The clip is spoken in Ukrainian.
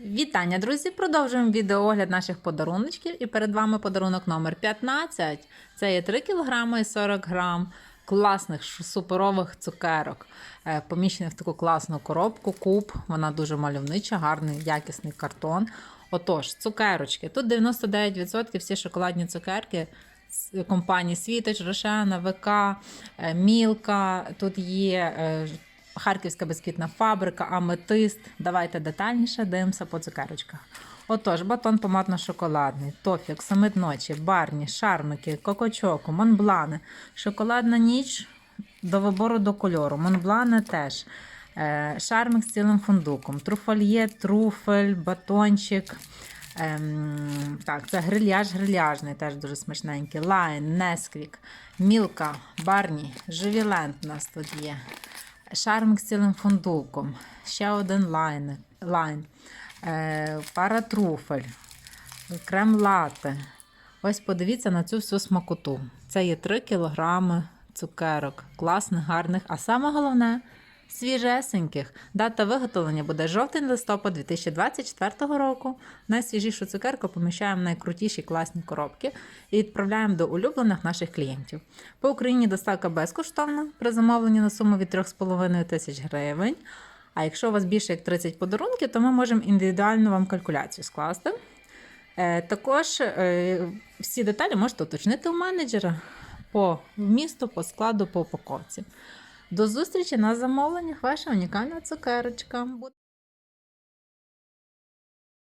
Вітання, друзі! Продовжуємо відеоогляд наших подаруночків. І перед вами подарунок номер 15. Це є 3 кг і 40 грам класних суперових цукерок, е, поміщених в таку класну коробку. Куб. Вона дуже мальовнича, гарний, якісний картон. Отож, цукерочки. Тут 99% всі шоколадні цукерки з компанії Світоч, Рошена, ВК, е, Мілка. Тут є е, Харківська безквітна фабрика, аметист. Давайте детальніше дивимося по цукерочках. Отож, батон помадно-шоколадний, тофік, самит ночі, барні, шармики, кокочоко, монблани, шоколадна ніч до вибору до кольору, монблани теж. Е, Шармик з цілим фундуком, труфольє, труфель, батончик. Ем, так, це грильяж грильяжний, теж дуже смачненький. Лайн, Несквік, Мілка, Барні, Жувілент у нас тут є. Шармик з цілим фундуком, ще один лайн, лайн, е, пара труфель, крем лате. Ось подивіться на цю всю смакоту. Це є 3 кілограми цукерок, класних, гарних, а саме головне свіжесеньких. Дата виготовлення буде жовтень-листопад 2024 року. Найсвіжішу цукерку поміщаємо в найкрутіші класні коробки і відправляємо до улюблених наших клієнтів. По Україні доставка безкоштовна при замовленні на суму від 3,5 тисяч гривень. А якщо у вас більше як 30 подарунків, то ми можемо індивідуально вам калькуляцію скласти. Е, Також е, всі деталі можете уточнити у менеджера по вмісту, по складу, по упаковці. До зустрічі на замовленнях. Ваша унікальна цукерочка.